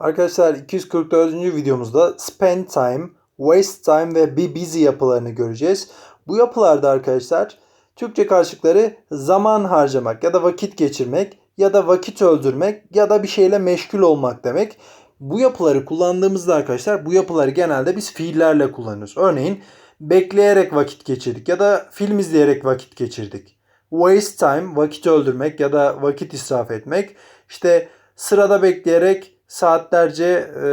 Arkadaşlar 244. videomuzda spend time, waste time ve be busy yapılarını göreceğiz. Bu yapılarda arkadaşlar Türkçe karşılıkları zaman harcamak ya da vakit geçirmek ya da vakit öldürmek ya da bir şeyle meşgul olmak demek. Bu yapıları kullandığımızda arkadaşlar bu yapıları genelde biz fiillerle kullanıyoruz. Örneğin bekleyerek vakit geçirdik ya da film izleyerek vakit geçirdik. Waste time vakit öldürmek ya da vakit israf etmek. İşte sırada bekleyerek saatlerce e,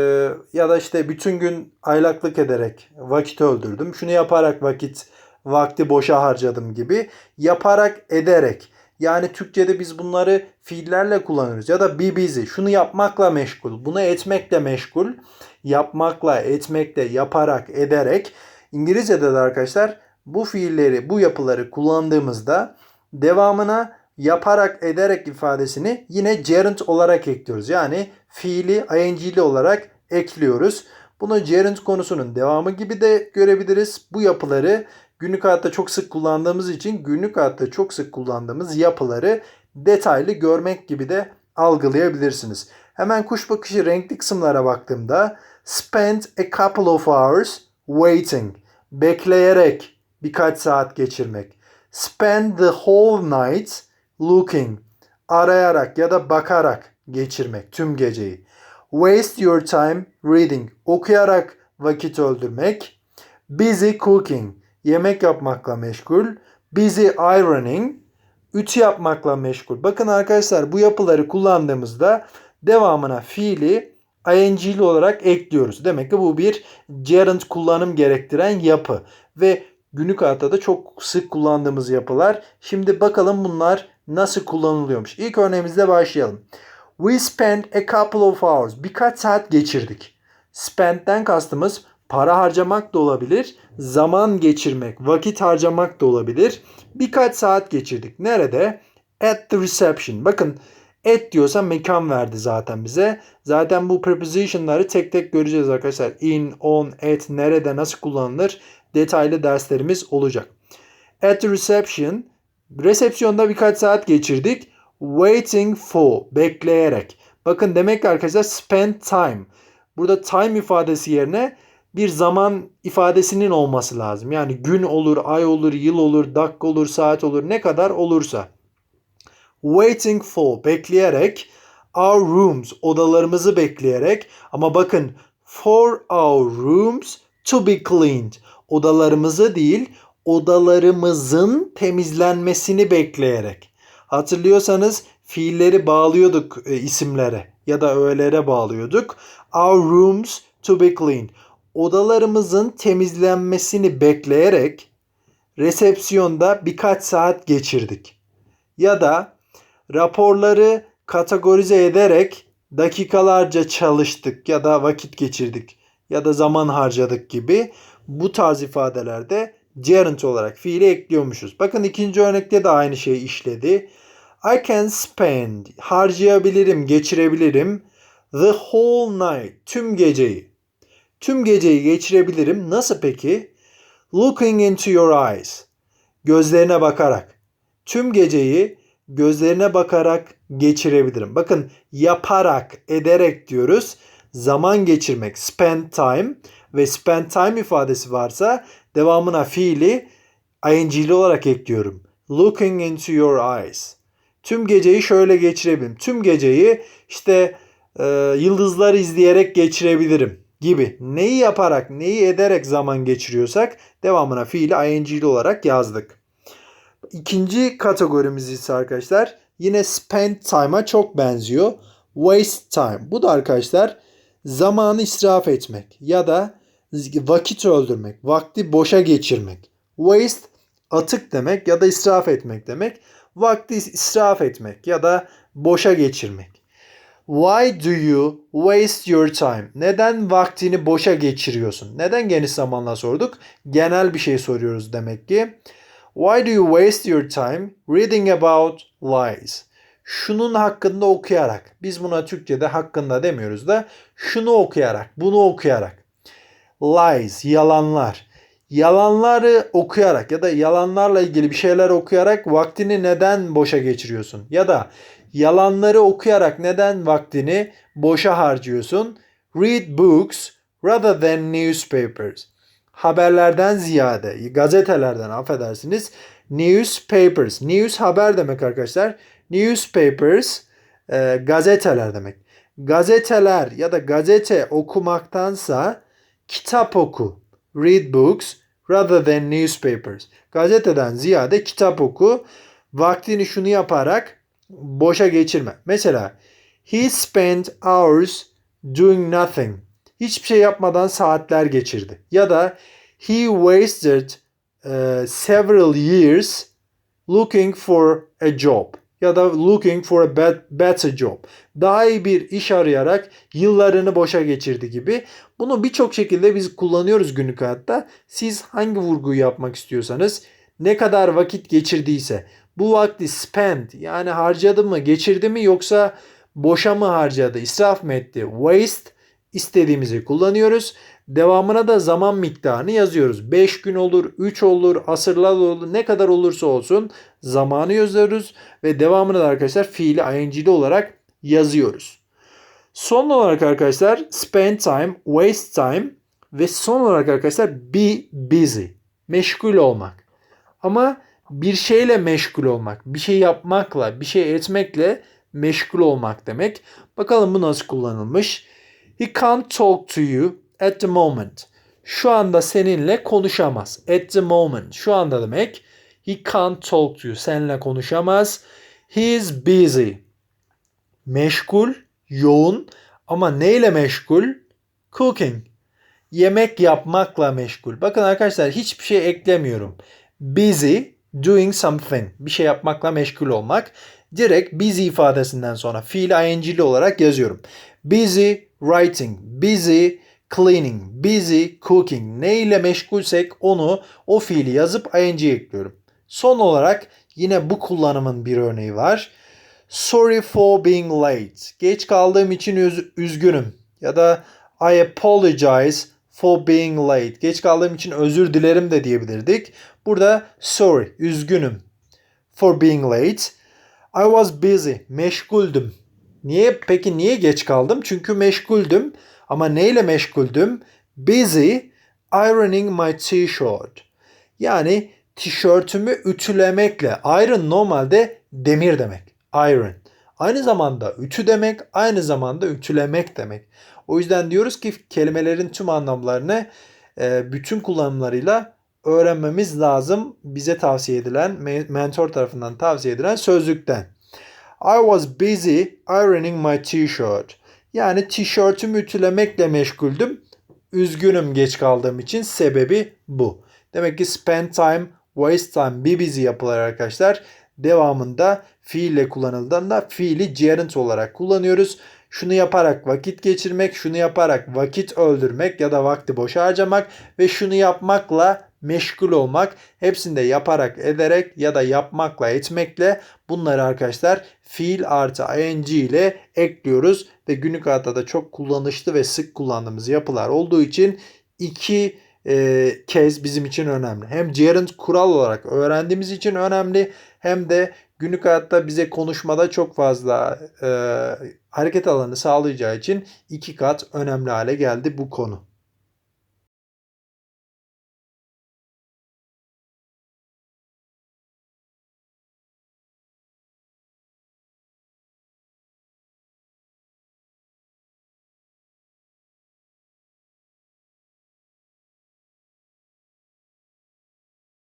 ya da işte bütün gün aylaklık ederek vakit öldürdüm. Şunu yaparak vakit vakti boşa harcadım gibi yaparak ederek. Yani Türkçe'de biz bunları fiillerle kullanırız ya da be busy. Şunu yapmakla meşgul bunu etmekle meşgul. Yapmakla etmekle yaparak ederek. İngilizce'de de arkadaşlar bu fiilleri bu yapıları kullandığımızda devamına yaparak ederek ifadesini yine gerund olarak ekliyoruz. Yani fiili ing'li olarak ekliyoruz. Bunu gerund konusunun devamı gibi de görebiliriz. Bu yapıları günlük hayatta çok sık kullandığımız için günlük hayatta çok sık kullandığımız yapıları detaylı görmek gibi de algılayabilirsiniz. Hemen kuş bakışı renkli kısımlara baktığımda spend a couple of hours waiting. Bekleyerek birkaç saat geçirmek. Spend the whole night looking. Arayarak ya da bakarak geçirmek tüm geceyi. Waste your time reading. Okuyarak vakit öldürmek. Busy cooking. Yemek yapmakla meşgul. Busy ironing. Ütü yapmakla meşgul. Bakın arkadaşlar bu yapıları kullandığımızda devamına fiili ing'li olarak ekliyoruz. Demek ki bu bir gerund kullanım gerektiren yapı. Ve günlük hayatta da çok sık kullandığımız yapılar. Şimdi bakalım bunlar nasıl kullanılıyormuş. İlk örneğimizle başlayalım. We spent a couple of hours. Birkaç saat geçirdik. Spent'ten kastımız para harcamak da olabilir, zaman geçirmek, vakit harcamak da olabilir. Birkaç saat geçirdik. Nerede? At the reception. Bakın at diyorsa mekan verdi zaten bize. Zaten bu preposition'ları tek tek göreceğiz arkadaşlar. In, on, at, nerede, nasıl kullanılır detaylı derslerimiz olacak. At the reception, resepsiyonda birkaç saat geçirdik. Waiting for, bekleyerek. Bakın demek ki arkadaşlar spend time. Burada time ifadesi yerine bir zaman ifadesinin olması lazım. Yani gün olur, ay olur, yıl olur, dakika olur, saat olur ne kadar olursa. Waiting for bekleyerek our rooms odalarımızı bekleyerek ama bakın for our rooms to be cleaned odalarımızı değil odalarımızın temizlenmesini bekleyerek. Hatırlıyorsanız fiilleri bağlıyorduk e, isimlere ya da öğelere bağlıyorduk. Our rooms to be clean. Odalarımızın temizlenmesini bekleyerek resepsiyonda birkaç saat geçirdik. Ya da raporları kategorize ederek dakikalarca çalıştık ya da vakit geçirdik ya da zaman harcadık gibi bu tarz ifadelerde gerund olarak fiili ekliyormuşuz. Bakın ikinci örnekte de aynı şeyi işledi. I can spend harcayabilirim, geçirebilirim the whole night tüm geceyi. Tüm geceyi geçirebilirim. Nasıl peki? Looking into your eyes. Gözlerine bakarak. Tüm geceyi gözlerine bakarak geçirebilirim. Bakın yaparak, ederek diyoruz. Zaman geçirmek, spend time ve spend time ifadesi varsa devamına fiili ing'li olarak ekliyorum. Looking into your eyes. Tüm geceyi şöyle geçirebilirim. Tüm geceyi işte e, yıldızları izleyerek geçirebilirim gibi. Neyi yaparak, neyi ederek zaman geçiriyorsak devamına fiili ing'li olarak yazdık. İkinci kategorimiz ise arkadaşlar yine spend time'a çok benziyor. Waste time. Bu da arkadaşlar zamanı israf etmek ya da vakit öldürmek, vakti boşa geçirmek. Waste atık demek ya da israf etmek demek. Vakti israf etmek ya da boşa geçirmek. Why do you waste your time? Neden vaktini boşa geçiriyorsun? Neden geniş zamanla sorduk? Genel bir şey soruyoruz demek ki. Why do you waste your time reading about lies? Şunun hakkında okuyarak. Biz buna Türkçe'de hakkında demiyoruz da şunu okuyarak, bunu okuyarak. Lies, yalanlar. Yalanları okuyarak ya da yalanlarla ilgili bir şeyler okuyarak vaktini neden boşa geçiriyorsun? Ya da Yalanları okuyarak neden vaktini boşa harcıyorsun? Read books rather than newspapers. Haberlerden ziyade, gazetelerden affedersiniz. Newspapers. News haber demek arkadaşlar. Newspapers e, gazeteler demek. Gazeteler ya da gazete okumaktansa kitap oku. Read books rather than newspapers. Gazeteden ziyade kitap oku. Vaktini şunu yaparak boşa geçirme. Mesela he spent hours doing nothing. Hiçbir şey yapmadan saatler geçirdi. Ya da he wasted uh, several years looking for a job ya da looking for a better job. Daha iyi bir iş arayarak yıllarını boşa geçirdi gibi. Bunu birçok şekilde biz kullanıyoruz günlük hayatta. Siz hangi vurguyu yapmak istiyorsanız ne kadar vakit geçirdiyse bu vakti spend yani harcadı mı geçirdi mi yoksa boşa mı harcadı israf mı etti waste istediğimizi kullanıyoruz. Devamına da zaman miktarını yazıyoruz. 5 gün olur, 3 olur, asırlar olur, ne kadar olursa olsun zamanı yazıyoruz ve devamını da arkadaşlar fiili ing'li olarak yazıyoruz. Son olarak arkadaşlar spend time, waste time ve son olarak arkadaşlar be busy. Meşgul olmak. Ama bir şeyle meşgul olmak, bir şey yapmakla, bir şey etmekle meşgul olmak demek. Bakalım bu nasıl kullanılmış. He can't talk to you at the moment. Şu anda seninle konuşamaz. At the moment. Şu anda demek. He can't talk to you. Seninle konuşamaz. He is busy. Meşgul, yoğun ama neyle meşgul? Cooking. Yemek yapmakla meşgul. Bakın arkadaşlar hiçbir şey eklemiyorum. Busy, doing something. Bir şey yapmakla meşgul olmak. Direkt busy ifadesinden sonra fiil ing'li olarak yazıyorum. Busy writing, busy cleaning, busy cooking ne ile meşgulsek onu o fiili yazıp ing ekliyorum. Son olarak yine bu kullanımın bir örneği var. Sorry for being late. Geç kaldığım için üz- üzgünüm. Ya da I apologize for being late. Geç kaldığım için özür dilerim de diyebilirdik. Burada sorry, üzgünüm for being late. I was busy, meşguldüm. Niye peki niye geç kaldım? Çünkü meşguldüm. Ama neyle meşguldüm? Busy ironing my t-shirt. Yani tişörtümü ütülemekle. Iron normalde demir demek. Iron. Aynı zamanda ütü demek, aynı zamanda ütülemek demek. O yüzden diyoruz ki kelimelerin tüm anlamlarını e, bütün kullanımlarıyla öğrenmemiz lazım. Bize tavsiye edilen, mentor tarafından tavsiye edilen sözlükten. I was busy ironing my t-shirt. Yani tişörtümü ütülemekle meşguldüm. Üzgünüm geç kaldığım için sebebi bu. Demek ki spend time, waste time, be busy yapılar arkadaşlar. Devamında fiille kullanıldığında fiili gerund olarak kullanıyoruz. Şunu yaparak vakit geçirmek, şunu yaparak vakit öldürmek ya da vakti boş harcamak ve şunu yapmakla meşgul olmak. Hepsinde yaparak, ederek ya da yapmakla, etmekle bunları arkadaşlar fiil artı ing ile ekliyoruz. Ve günlük hayatta da çok kullanışlı ve sık kullandığımız yapılar olduğu için iki e, kez bizim için önemli. Hem gerund kural olarak öğrendiğimiz için önemli hem de günlük hayatta bize konuşmada çok fazla e, hareket alanı sağlayacağı için iki kat önemli hale geldi bu konu.